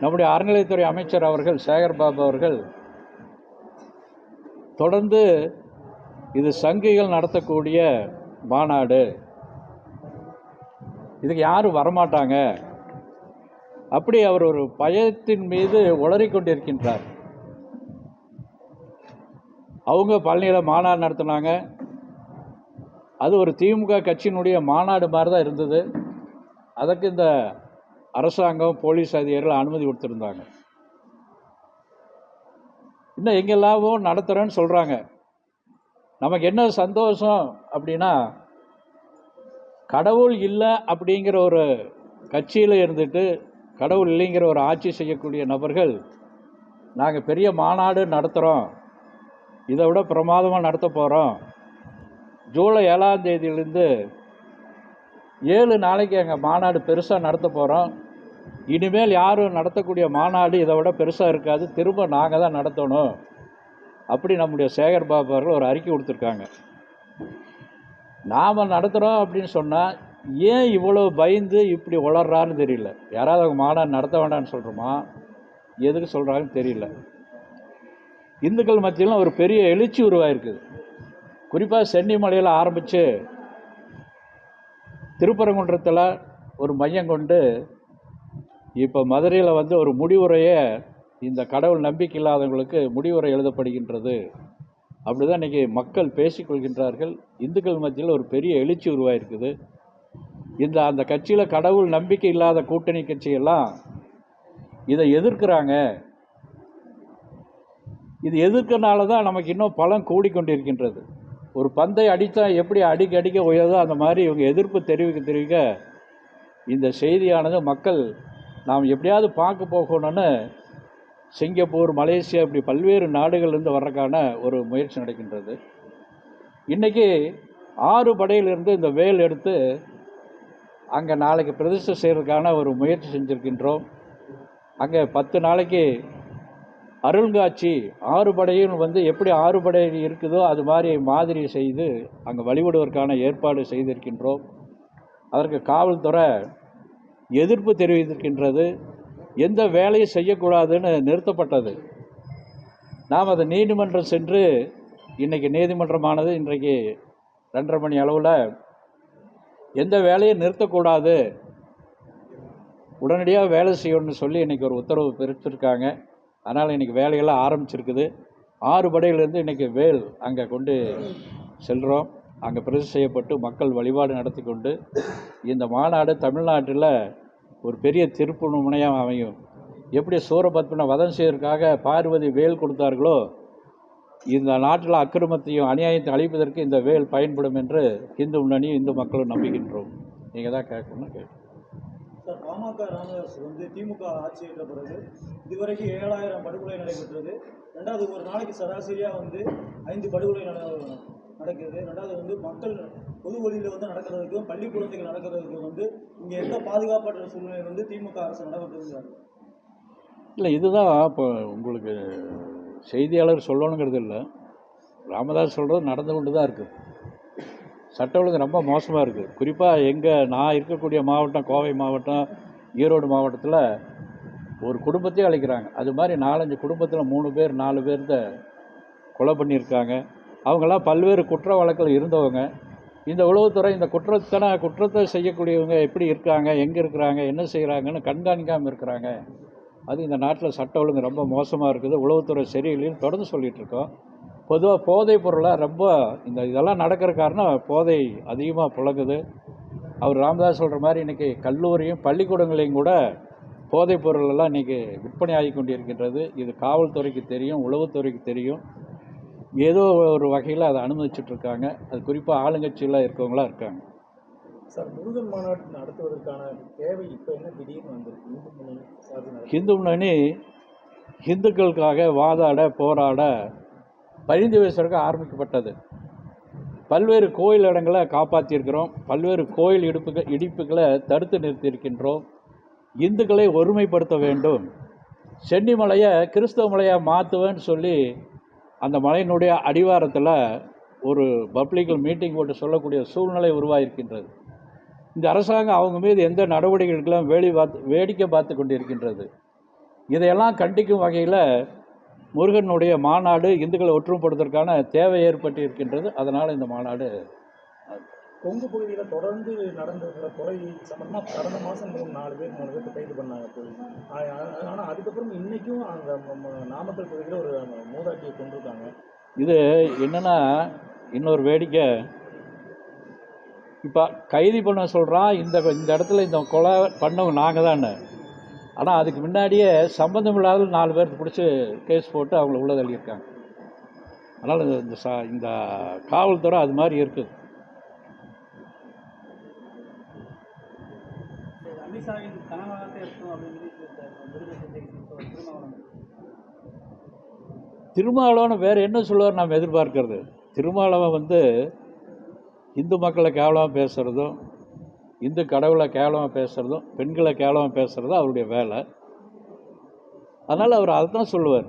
நம்முடைய அறநிலையத்துறை அமைச்சர் அவர்கள் சேகர் பாபு அவர்கள் தொடர்ந்து இது சங்கிகள் நடத்தக்கூடிய மாநாடு. இதுக்கு யாரும் வரமாட்டாங்க. அப்படி அவர் ஒரு பயத்தின் மீது உளறிக்கொண்டிருக்கின்றார் அவங்க பழனியில் மாநாடு நடத்தினாங்க. அது ஒரு திமுக கட்சியினுடைய மாநாடு மாதிரி தான் இருந்தது. அதற்கு இந்த அரசாங்கம் போலீஸ் அதிகாரிகள் அனுமதி கொடுத்துருந்தாங்க. இன்னும் எங்கெல்லாமோ நடத்துகிறேன்னு சொல்கிறாங்க நமக்கு என்ன சந்தோஷம் அப்படின்னா கடவுள் இல்லை அப்படிங்கிற ஒரு கட்சியில் இருந்துட்டு கடவுள் இல்லைங்கிற ஒரு ஆட்சி செய்யக்கூடிய நபர்கள் நாங்கள் பெரிய மாநாடு நடத்துகிறோம் இதை விட பிரமாதமாக நடத்த போகிறோம் ஜூலை ஏழாம் தேதியிலேருந்து ஏழு நாளைக்கு எங்கள் மாநாடு பெருசாக நடத்த போகிறோம் இனிமேல் யாரும் நடத்தக்கூடிய மாநாடு இதை விட பெருசாக இருக்காது. திரும்ப நாங்கள் தான் நடத்தணும். அப்படி நம்முடைய சேகர் பாபு அவர்கள் ஒரு அறிக்கை கொடுத்துருக்காங்க. நாம் நடத்துகிறோம் அப்படின்னு சொன்னால் ஏன் இவ்வளோ பயந்து இப்படி உளர்றான்னு தெரியல. யாராவது அவங்க மாநாடு நடத்த வேண்டாம்னு சொல்கிறோமா எதுக்கு சொல்கிறாங்கன்னு தெரியல. இந்துக்கள் மத்தியிலும் ஒரு பெரிய எழுச்சி உருவாயிருக்குது. குறிப்பாக சென்னிமலையில் ஆரம்பித்து திருப்பரங்குன்றத்தில் ஒரு மையம் கொண்டு இப்போ மதுரையில் வந்து ஒரு முடிவுரையை இந்த கடவுள் நம்பிக்கை இல்லாதவங்களுக்கு முடிவுரை எழுதப்படுகின்றது. அப்படி தான் இன்றைக்கி மக்கள் பேசிக்கொள்கின்றார்கள் இந்துக்கள் மத்தியில் ஒரு பெரிய எழுச்சி உருவாயிருக்குது. இந்த அந்த கட்சியில் கடவுள் நம்பிக்கை இல்லாத கூட்டணி கட்சியெல்லாம் இதை எதிர்க்கிறாங்க. இது எதிர்க்கனால தான் நமக்கு இன்னும் பலம் கூடிக்கொண்டிருக்கின்றது. ஒரு பந்தை அடித்தா எப்படி அடிக்க அடிக்க உயர்தோ அந்த மாதிரி இவங்க எதிர்ப்பு தெரிவிக்க தெரிவிக்க இந்த செய்தியானது மக்கள் நாம் எப்படியாவது பார்க்க போகணும்னு சிங்கப்பூர் மலேசியா இப்படி பல்வேறு நாடுகள்லேருந்து வர்றதுக்கான ஒரு முயற்சி நடக்கின்றது. இன்றைக்கி ஆறு படையிலிருந்து இந்த வேல் எடுத்து அங்கே நாளைக்கு பிரதிஷ்டை செய்கிறதுக்கான ஒரு முயற்சி செஞ்சுருக்கின்றோம். அங்கே பத்து நாளைக்கு அருள்காட்சி ஆறு படையும் வந்து எப்படி ஆறு படை இருக்குதோ அது மாதிரி மாதிரி செய்து அங்கே வழிபடுவதற்கான ஏற்பாடு செய்திருக்கின்றோம். அதற்கு காவல்துறை எதிர்ப்பு தெரிவித்திருக்கின்றது. எந்த வேலையும் செய்யக்கூடாதுன்னு நிறுத்தப்பட்டது. நாம் அதை நீதிமன்றம் சென்று இன்றைக்கி நீதிமன்றமானது இன்றைக்கு ரெண்டரை மணி அளவில் எந்த வேலையும் நிறுத்தக்கூடாது. உடனடியாக வேலை செய்யணும்னு சொல்லி இன்றைக்கி ஒரு உத்தரவு பிரித்திருக்காங்க அதனால் இன்றைக்கி வேலையெல்லாம் ஆரம்பிச்சிருக்குது. ஆறு படையிலேருந்து இன்றைக்கி வேல் அங்கே கொண்டு செல்கிறோம் அங்கே பிரதி செய்யப்பட்டு மக்கள் வழிபாடு நடத்தி கொண்டு இந்த மாநாடு தமிழ்நாட்டில் ஒரு பெரிய திருப்பு முனையாக அமையும். எப்படி சூரபத்மனை வதம் செய்வதற்காக பார்வதி வேல் கொடுத்தார்களோ இந்த நாட்டில் அக்கிரமத்தையும் அநியாயத்தை அழிப்பதற்கு இந்த வேல் பயன்படும் என்று இந்து முன்னணியும் இந்து மக்களும் நம்புகின்றோம். நீங்கள் தான் கேட்கணும்னு கேட்கணும் சார் பாமக ராமதாஸ் வந்து திமுக ஆட்சி ஏற்ற பிறகு இதுவரைக்கும் ஏழாயிரம் படுகொலை நடைபெற்றது. ரெண்டாவது ஒரு நாளைக்கு சராசரியாக வந்து ஐந்து படுகொலை நட- நடக்கிறது. ரெண்டாவது வந்து மக்கள் பொது வழியில் வந்து நடக்கிறதுக்கும் பள்ளி குழந்தைகள் நடக்கிறதுக்கும் வந்து இங்கே எந்த பாதுகாப்பற்ற சூழ்நிலை வந்து திமுக அரசு நடந்துருந்தாங்க இல்லை இதுதான் இப்போ உங்களுக்கு செய்தியாளர் சொல்லணுங்கிறது இல்லை. ராமதாஸ் சொல்கிறது நடந்து கொண்டு தான் இருக்குது சட்ட ஒழுங்கு ரொம்ப மோசமாக இருக்குது குறிப்பாக எங்கள் நான் இருக்கக்கூடிய மாவட்டம் கோவை மாவட்டம் ஈரோடு மாவட்டத்தில் ஒரு குடும்பத்தையே அழைக்கிறாங்க. அது மாதிரி நாலஞ்சு குடும்பத்தில் மூணு பேர் நாலு பேர்த்த கொலை பண்ணியிருக்காங்க. அவங்களாம் பல்வேறு குற்ற வழக்கில் இருந்தவங்க. இந்த உளவுத்துறை இந்த குற்றத்தனை குற்றத்தை செய்யக்கூடியவங்க எப்படி இருக்காங்க எங்கே இருக்கிறாங்க என்ன செய்கிறாங்கன்னு கண்காணிக்காமல் இருக்கிறாங்க. அது இந்த நாட்டில் சட்ட ஒழுங்கு ரொம்ப மோசமாக இருக்குது. உளவுத்துறை சரியில்லைன்னு தொடர்ந்து சொல்லிகிட்டு இருக்கோம். பொதுவாக போதைப் பொருளாக ரொம்ப இந்த இதெல்லாம் நடக்கிற காரணம் போதை அதிகமாக புழங்குது. அவர் ராமதாஸ் சொல்கிற மாதிரி இன்றைக்கி கல்லூரியும் பள்ளிக்கூடங்களையும் கூட போதைப் பொருளெல்லாம் இன்றைக்கி விற்பனை ஆகி கொண்டிருக்கின்றது. இது காவல்துறைக்கு தெரியும் உளவுத்துறைக்கு தெரியும். ஏதோ ஒரு வகையில் அதை அனுமதிச்சுட்டு இருக்காங்க அது குறிப்பாக ஆளுங்கட்சியில் இருக்கவங்களாம் இருக்காங்க. சார் முருகன் மாநாடு நடத்துவதற்கான தேவை இப்போ என்ன? திடீர்னு வந்திருக்கு. இந்து முன்னணி ஹிந்து முன்னணி ஹிந்துக்களுக்காக வாதாட போராட பரிந்து பேசுறதுக்கு ஆரம்பிக்கப்பட்டது. பல்வேறு கோயில் இடங்களை காப்பாற்றியிருக்கிறோம் பல்வேறு கோயில் இடுப்புகள் இடிப்புகளை தடுத்து நிறுத்தியிருக்கின்றோம். இந்துக்களை ஒருமைப்படுத்த வேண்டும். சென்னி மலையை கிறிஸ்தவ மலையாக மாற்றுவேன்னு சொல்லி அந்த மலையினுடைய அடிவாரத்தில் ஒரு பப்ளிக்கல் மீட்டிங் போட்டு சொல்லக்கூடிய சூழ்நிலை உருவாகியிருக்கின்றது. இந்த அரசாங்கம் அவங்க மீது எந்த நடவடிக்கைகளுக்கெல்லாம் வேடி பார்த்து வேடிக்கை பார்த்து கொண்டிருக்கின்றது. இதையெல்லாம் கண்டிக்கும் வகையில் முருகனுடைய மாநாடு இந்துக்களை ஒற்றுமைப்படுத்துவதற்கான தேவை ஏற்பட்டு இருக்கின்றது அதனால் இந்த மாநாடு கொங்கு பகுதியில் தொடர்ந்து நடந்த கொலை சம்பந்தமாக கடந்த மாதம் மூணு நாலு பேர் மூணு பேருக்கு கைது பண்ணாங்க போலீஸ். ஆனால் அதுக்கப்புறம் இன்றைக்கும் அந்த நாமக்கல் பகுதியில் ஒரு மூதாட்டியை கொண்டிருக்காங்க இது என்னென்னா இன்னொரு வேடிக்கை. இப்போ கைது பண்ண சொல்கிறான் இந்த இந்த இடத்துல இந்த கொலை பண்ணவங்க நாங்கள் தானே. ஆனால் அதுக்கு முன்னாடியே சம்மந்தம் இல்லாத நாலு பேருக்கு பிடிச்சி கேஸ் போட்டு அவங்கள உள்ள தள்ளியிருக்காங்க. அதனால் இந்த- இந்த சா இந்த காவல்துறை அது மாதிரி இருக்குது அமித்ஷாவின் கனவாகத்தான் இருக்கும் அப்படின்னு திருமாவளவன். வேறு என்ன சொல்லுவார் நாம் எதிர்பார்க்கறது? திருமாவளவன் வந்து இந்து மக்களை கேவலமாக பேசுகிறதும் இந்து கடவுளை கேவலமாக பேசுகிறதும் பெண்களை கேவலமாக பேசுகிறதும் அவருடைய வேலை. அதனால் அவர் அதை தான் சொல்லுவார்.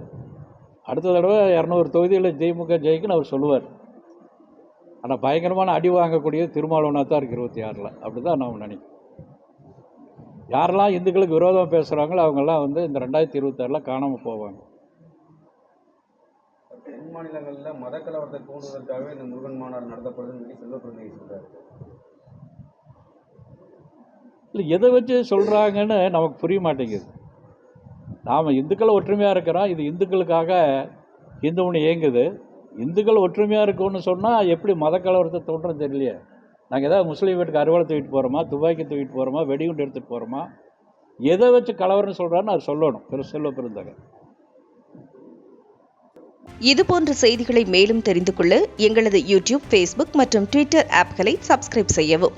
அடுத்த தடவை இரநூறு தொகுதியில் திமுக ஜெயிக்குன்னு அவர் சொல்லுவார். ஆனால் பயங்கரமான அடி வாங்கக்கூடிய திருமாவளவனாக தான் இருக்குது இருபத்தி ஆறில். அப்படி தான் நான் நினைக்கிறேன். யாரெல்லாம் இந்துக்களுக்கு விரோதமாக பேசுகிறாங்களோ அவங்கெல்லாம் வந்து இந்த ரெண்டாயிரத்தி இருபத்தாறில் காணாமல் போவாங்க. தென் மாநிலங்களில் மத கலவரத்தை தூண்டுவதற்காகவே இந்த முருகன் மாநாடு நடத்தப்படுதுன்னு சொல்லி செல்வப்பிரதிநிதி சொல்றாரு. இல்லை எதை வச்சு சொல்கிறாங்கன்னு நமக்கு புரிய மாட்டேங்குது. நாம் இந்துக்கள் ஒற்றுமையாக இருக்கிறோம் இது இந்துக்களுக்காக இந்து ஒன்று இயங்குது. இந்துக்கள் ஒற்றுமையாக இருக்குன்னு சொன்னால் எப்படி மத கலவரத்தை தோன்றும் தெரியலையே. நாங்கள் ஏதாவது முஸ்லீம் வீட்டுக்கு அறுவலை தூக்கிட்டு போகிறோமா துப்பாக்கி தூக்கிட்டு போகிறோமா வெடிகுண்டு எடுத்துகிட்டு போகிறோமா எதை வச்சு கலவரம்னு சொல்கிறான்னு அது சொல்லணும். பெரு செல்வ இது போன்ற செய்திகளை மேலும் தெரிந்து கொள்ள எங்களது யூடியூப் ஃபேஸ்புக் மற்றும் ட்விட்டர் ஆப்களை சப்ஸ்கிரைப் செய்யவும்.